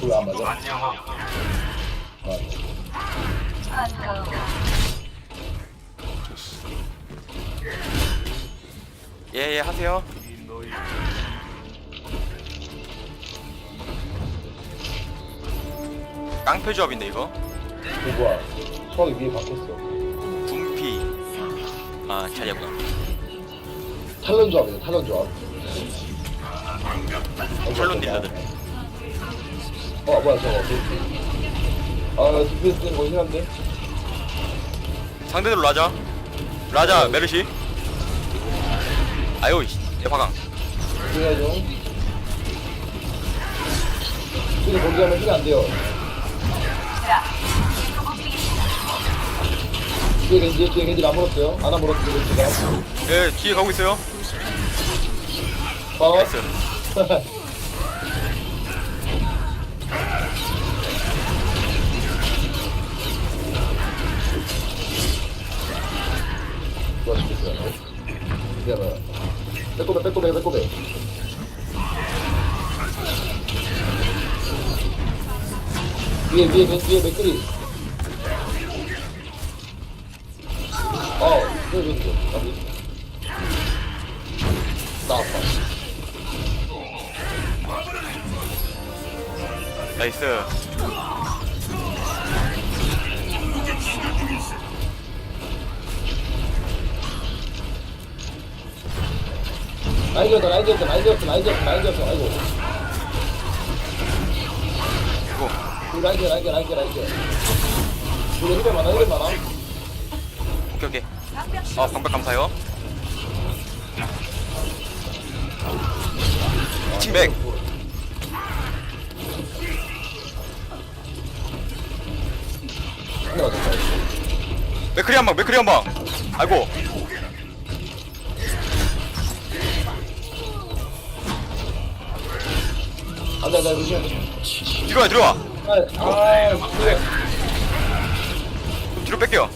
그거 안 맞아? 아, 예예 하세요. 깡패 조합인데 이거 이거 뭐야? 처음에 위에 바뀌었어. 분피 아 자리야구나 탈론 조합이네, 탈론 조합. 탈론 딜러들 어, 뭐야, 저거. 아, 디펜스 된거 힘한데? 상대들 라자 라자 메르시 아유 씨, 대화강 그래야죠. 근데 거기 가면 힐안 돼요. 뒤에 겐지, 뒤에 겐지 안 물었어요. 안 물었어요, 겐지가. 예 뒤에 가고 있어요 어? 나이스 기다려요. 빼꼼해, 빼꼼해, 빼꼼해. 위에, 위에, 맨 위에 맥그리. 어, 그래, 그래, 그래. 나비. 나왔다. 나이스 라인 지었다, 라인 지었다, 라인 지었다, 라인 지었다, 라인 지었다, 아이고. 이거 라인 지어, 라인 지어. 우리 힐 많아, 힐 많아. 오케이 오케이 아 방백 감사해요 2층 맥 근데 맞았다. 맥크리 한방 맥크리 한방 아이고 안 돼, 안 돼, 루시안. 뒤로 와 뒤로 와 아, 아, 그래. 좀 뒤로 뺄게요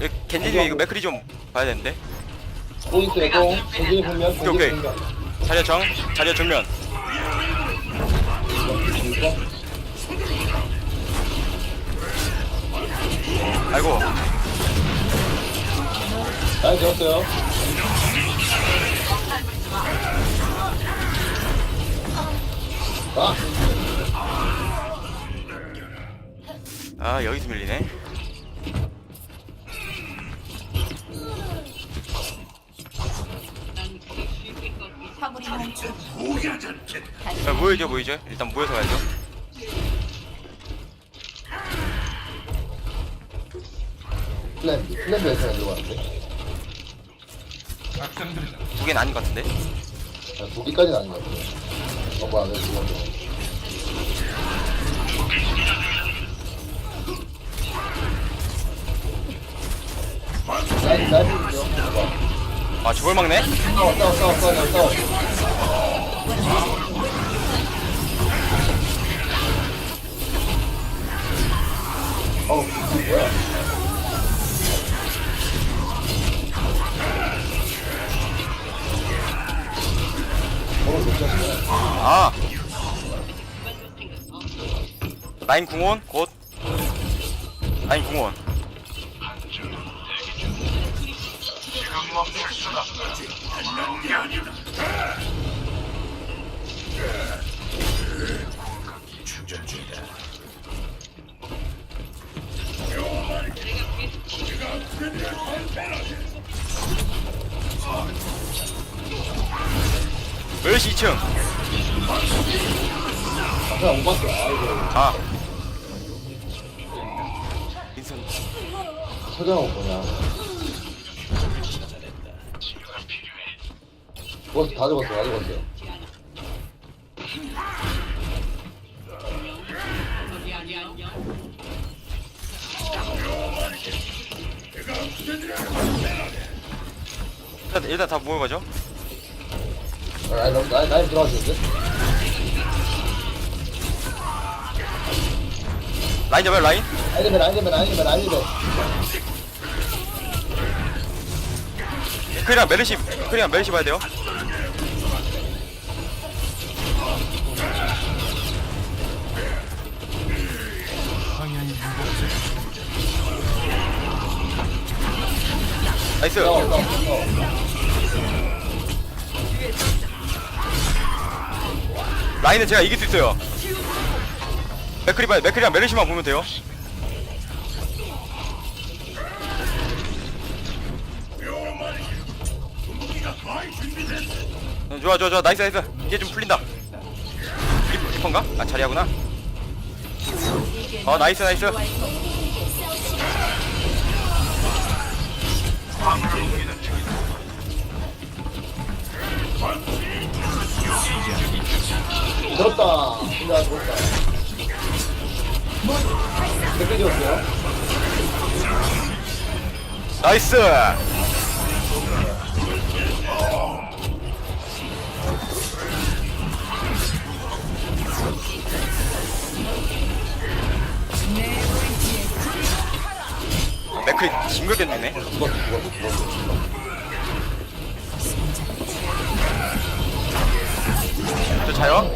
예, 겐지님 이거 맥크리 좀 봐야 되는데 포인트에 공, 공진이 분면, 오케이, 오케이. 자리야 정 자리야 정면 지었어요. 아, 아 여기서 밀리네 야, 모이죠 모이죠 일단 모여서 가야죠 플랜, 플랜도 예상에 들어갔는데. 두 개는 아닌 것 같은데 아, 두 개까지는 아닌 것 같아요. 어, 뭐야. 라인, 라인, 있죠? 아 저걸 막네 싸워, 싸워, 싸워, 싸워, 싸워. 어우, 뭐야? 아. 라인 궁원 곧. 라인 궁원 멸시 2층 아, 그냥 못 봤어. 아이고. 아 인선 서장은 뭐냐. 죽었어, 다 죽었어, 다. 일단, 일단 다 모여가죠 아, 라인, 라인, 라인 들어가시는데? 라인 잡아요 라인 라인 되면, 라인 되면. 맥클이랑 메르시 맥클이랑 메르시 봐야 돼요 나이스 싸워 싸 라인은 제가 이길 수 있어요. 맥클이 봐야 맥클이랑 메르시만 보면 돼요. 어, 좋아 좋아 좋아. 나이스 나이스. 이제 좀 풀린다. 리퍼, 리퍼인가? 아 자리하구나. 어 나이스 나이스 들었다. 진짜 들었다. 몇개 지었어요? 나이스! 맥클이 징글겠네 저 자요?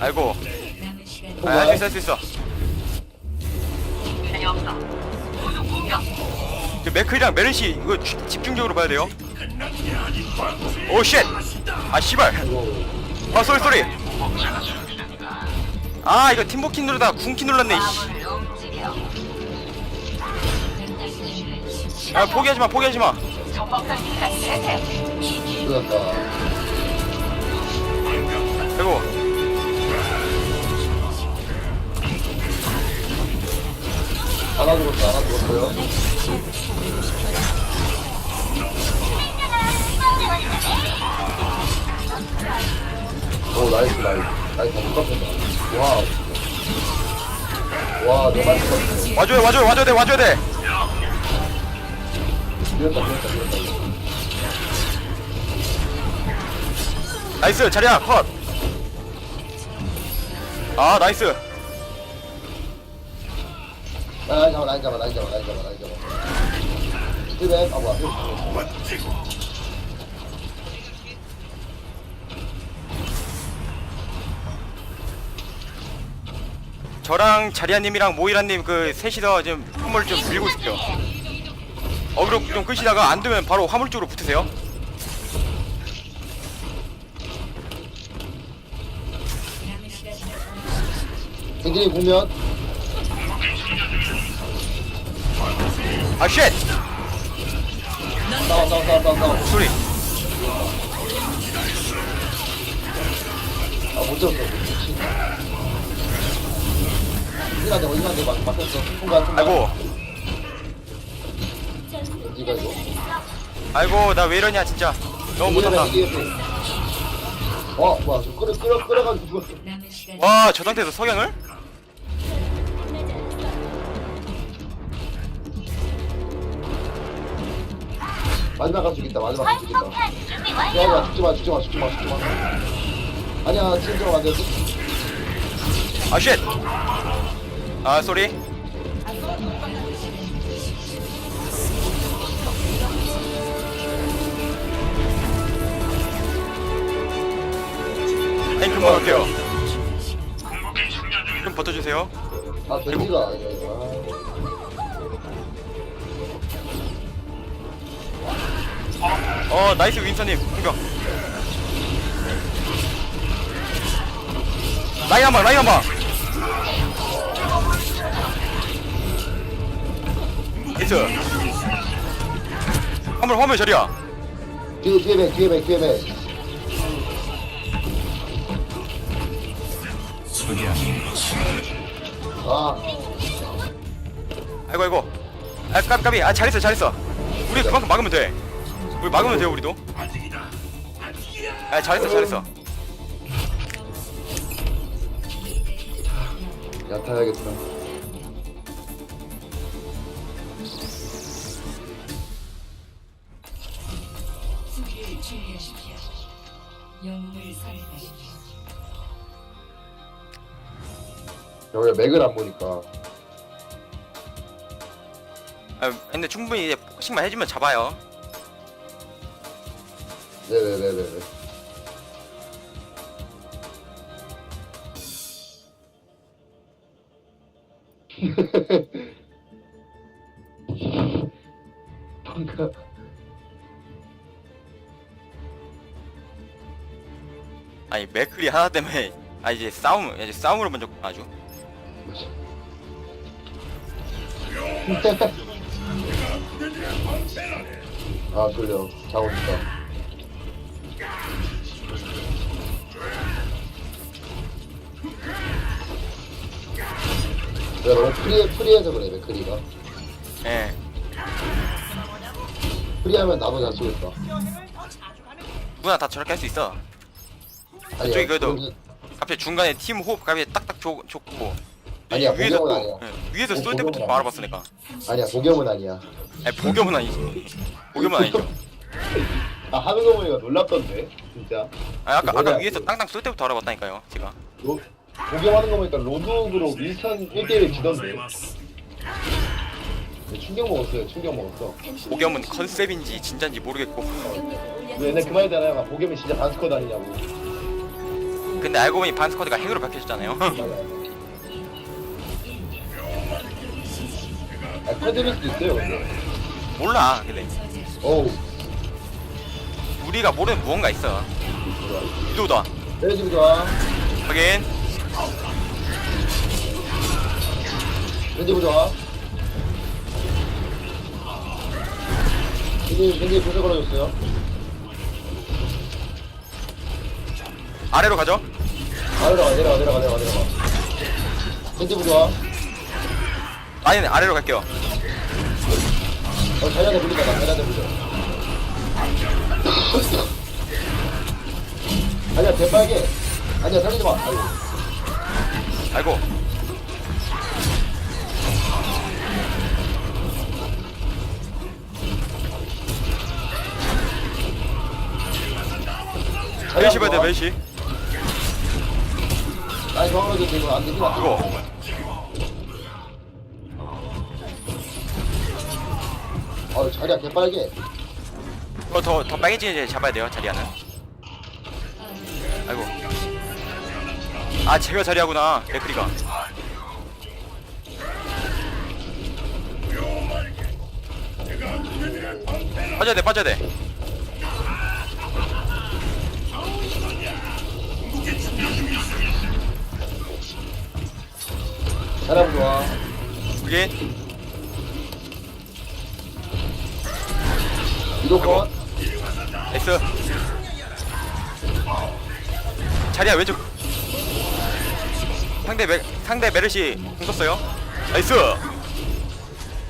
아이고. 아, 할수 있어 할 수 있어. 저 맥클이랑 메르시 이거 지- 집중적으로 봐야 돼요. 오쉣! 아 씨발. 아 쏘리 쏘리. 아 이거 팀버킹 누르다가 궁키 눌렀네 이씨. 아 포기하지마 포기하지마 들었다 아이고 하나 죽었어 하나 죽었어요 오 나이스 나이스 나이스 못 깎았다 와우 와내 말이 컸어 와줘야 와줘야 와줘야 돼 와줘야 돼 밀었다 밀었다 밀었다 나이스 자리야 컷아 아, 나이스. 라인 잡아 라인 잡아 라인 잡아 라인 잡아 라인 잡아. 힐백 아 뭐야 힐백 저랑 자리아님이랑 모이라님 그 셋이서 지금 화물 좀 밀고 있을게요 어그로 좀 끄시다가 안 되면 바로 화물 쪽으로 붙으세요 댕진이 공면 아쉣 싸워 싸워 싸워 싸워 싸워 소리 아못 잡았어 미친 어디가 돼 어디가 돼 막 막혔어 순간 순간 아이고 어디가 이거. 아이고 나 왜 이러냐 진짜. 너무 못한다? 어 뭐야 저 끌어 끌어 끌어가지고. 죽었어 와 저 상태에서 석양을? 마지막 간 죽인다 마지막 간 죽인다. 야야 죽지 마 죽지 마 죽지 마 죽지 마. 아니야 지금 들어가면 안 되지. 아쉣. 아 쏘리 금방 올게요. 좀 버텨주세요. 아 돼지가 아니야 어 나이스 윈서님. 공격. 라인 한방 라인 한방 나이스. 화물 화물 저리야. 아. 뒤에 뒤에 배 뒤에 배 뒤에 배 아, 아이고 아이고. 아 깜깜이. 아 잘했어 잘했어. 우리 그만큼 막으면 돼. 우리 막으면 돼요 우리도. 아 잘했어 잘했어. 얕아야겠다. 여기가 맥을 안 보니까. 아, 근데 충분히 이제 포커싱만 해주면 잡아요. 네네네네네. 뭔가 아니 맥클이 하나 때문에 아 이제 싸움 이제 싸움으로 먼저 아주? 아 졸려 자고 싶다. 내가 너무 프리, 프리해서 그래 맥크리가. 예. 프리하면 나도 잘 쏘겠다. 누구나 다 저렇게 할 수 있어. 아니야 저기 그래도- 갑자기 중간에 팀 호흡 갑자기 딱딱 좋, 좋고 아니야, 위에서 또 보경은 예, 위에서 어, 쏠 때부터 보경은 알아봤으니까. 아니야. 보겸은 아니야. 아니 보겸은 아니지. 보겸은 아니죠. 아 하는 거 보니까 놀랍던데 진짜. 아 아까 아까 뭐냐, 위에서 그- 땅땅 쏠 때부터 알아봤다니까요 제가. 로, 보겸하는 거 보니까 로드오그로 윈스턴 1대1을 지던데. 네, 충격 먹었어요 충격 먹었어. 보겸은 컨셉인지 진짜인지 모르겠고. 너 옛날 그 말이잖아요. 막 보겸이 진짜 반스쿼드 아니냐고. 근데 알고 보니 반스쿼드가 핵으로 밝혀졌잖아요. 아 패드릴 수도 있어요 근데 몰라 근데. 어우. 우리가 모르는 무언가 있어. 유도다. 내려지기 좋아 확인. 렌지부 좋아 렌지 렌지 부서 걸어줬어요. 아래로 가죠? 아 내려가 내려가 내려가 내려가 내려가. 렌지부 좋 아 아니 아래로 갈게요. 어 자리한테 불린다 나 자리한테 불려 아니야 대빨개 아니야 살리지 마. 아이고. 아이고. 멜시 봐야 돼 멜시. 아니 저거도 되고 안 되긴 안 이거 어 자리야 개빨개. 이거 더, 더 빨개지는 애 잡아야 돼요 자리야는. 아이고. 아 제가 자리하구나 레프리가. 빠져야 돼 빠져야 돼. 잘하면 좋아. 그게 이도 컷 나이스. 자리야 왼쪽. 상대 메 상대 메르시 공 썼어요. 나이스.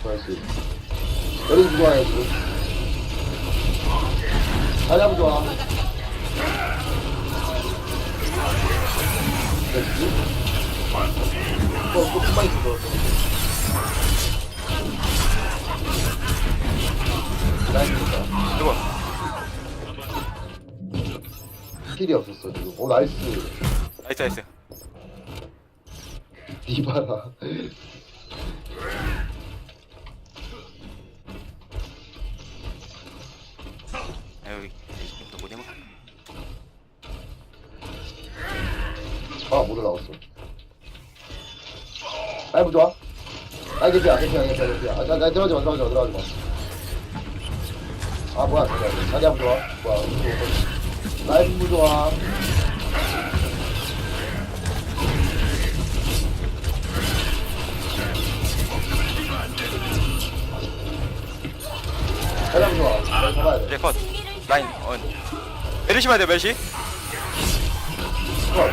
나이스 여기 좋아해 지금. 잘하면 좋아. 됐지? 또, 또 금방 있어 나이스다 누구 스킬이 없었어 지금. 오 나이스. 나이스 나이스. 디바라. 아유 또못 해 먹 아 못 올라왔어. 아이 뭐 좋아? 아이 개피야 개피야 개피야 개피야 아, 나, 나 들어가지 마 들어가지 마 들어가지 마 아 뭐야 자리 자리 좋아 뭐야 나이스 좋아 자리 좋아 잘 잡아야 돼. 이제 컷. 라인 어. 메르시 봐야 돼 메르시. 컷.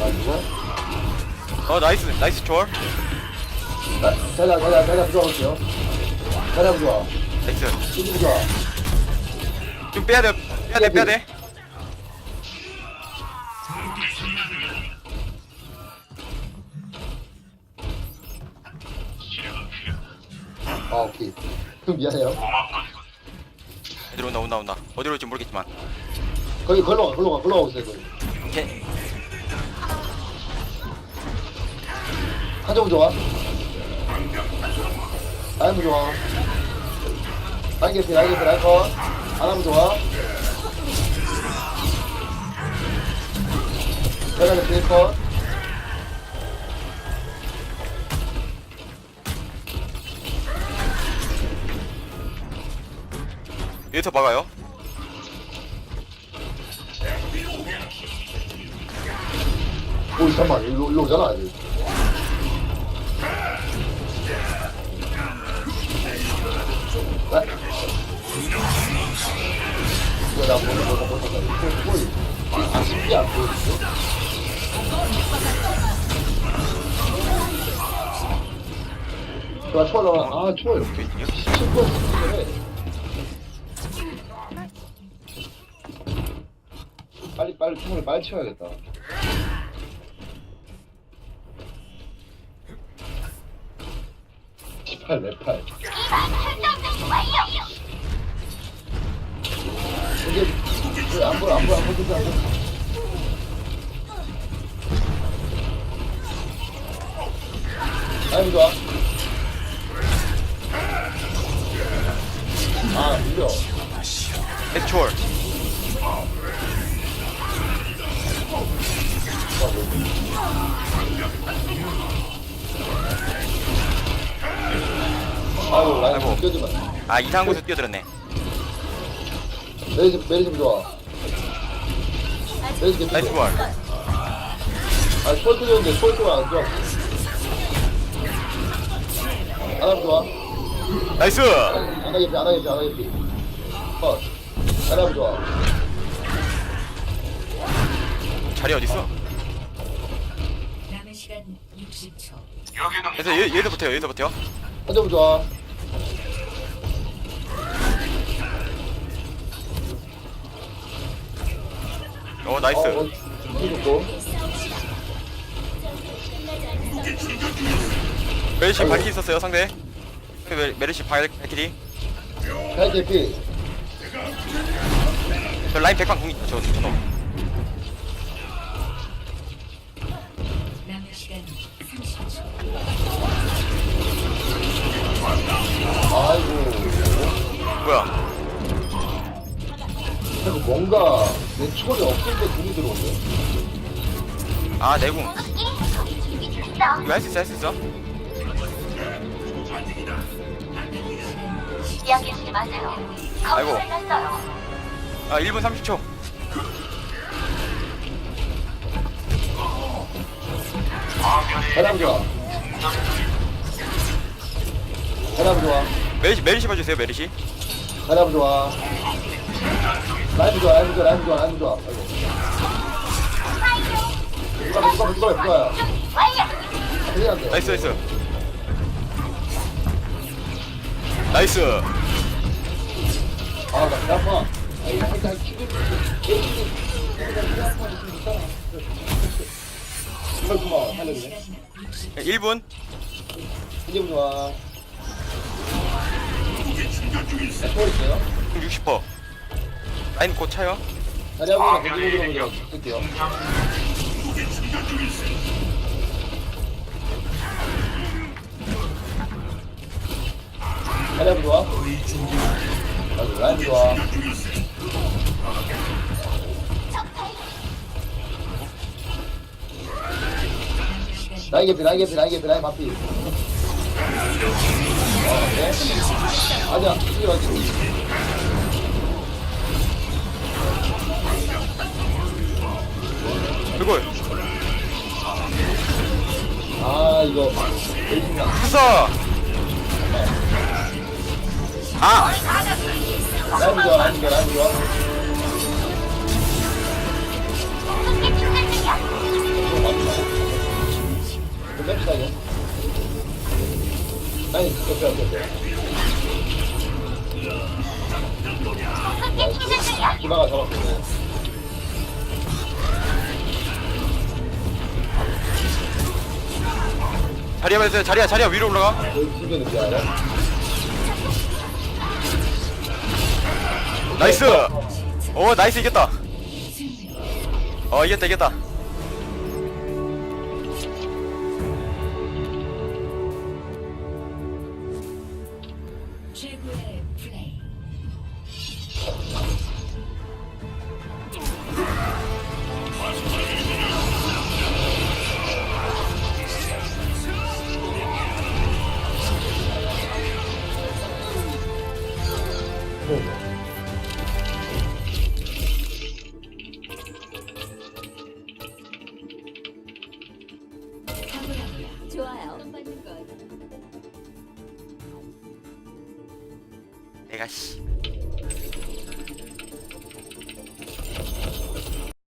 아 이거 어 나이스 나이스 초월 자, 자자, 자자, 자자, 부숴볼게요. 자자, 부숴. 나이스 이리 부숴. 좀 빼야 돼 빼야 돼 빼야 돼 아, 오케이. 미안해요. 애들 온다 온다 온다 어디로 올지 모르겠지만 거기, 걸로 가, 걸로 가, 걸로 가고 있어요, 거기. 오케이 한점 좋아. 라인 부 좋아. 라인 개피, 라인 개피, 라인 컷. 하나부 좋아. 내가 개피 컷. 여기서 막아요 오, 잠깐만. 일로, 일로 오잖아, 아직. 좋아, 초월 나와. 아, 초월. 그 있냐? 10분 그래. 빨리 빨리 총을 빨리 치워야겠다. 시팔 네팔. 이게 왜안 보여 안 보여 안 보여 안 보여. 아이고 좋아. 아 밀려. 액추얼 아유 라인 아이고. 뛰어들면. 아 이상한 곳에 뛰어들었네 메리 좀 메리 좀 좋아. 메리 좀 나이스 볼아 숄트 좋은데 숄트가 안 좋아. 하나 좋아. 나이스 안 하겠지 안 하겠지 안 하겠지. 컷. 하나 좋아. 자리 어딨어? 남은 시간 60초. 그래서 여, 여기서 버텨요 여기서 버텨 한점 좋아. 어 나이스 어, 힘 좋고. 메르시 발키리 있었어요 상대 그 메, 메르시 발, 발키리 잘 개피. 저 라인 백방 공이 저 저놈 남은 시간 30초. 아이고. 뭐야 그리고 뭔가 내 초월이 없을 때 눈이 들어오네. 아 내궁 이거 할 수 있어 할 수 있어 이야기하지 마세요. 아이고. 거짓말 났어요. 아 1분 30초 사람 좋아. 사람 좋아. 메르시 봐주세요 메르시 사람 좋아. 라이브 좋아, 라이브 좋아, 라이브 좋아, 라이브 좋아. 아이고. 누가, 누가, 누가, 누가야? 났네. 나이스 나이스 나이스 아, 나 배 아파. 얘 이거 살려주네. 1분 기분 좋아. 나 초월 있어요? 60% 라인 곧 차요 자리하고 들어오면 쓸게요. 자리하고 좋아? 맞아, 라인 좋아. 라인 개피, 라인 개피, 라인 개피, 라인 바피. 어, 네. 아니야, 이게 어디? 그리고 아, 이거. 부서 아 라인 좋아, 라인 좋아, 라인 좋아. 봐주세요. 자리야 자리야 위로 올라가? 나이스. 오 나이스 이겼다. 어 이겼다 이겼다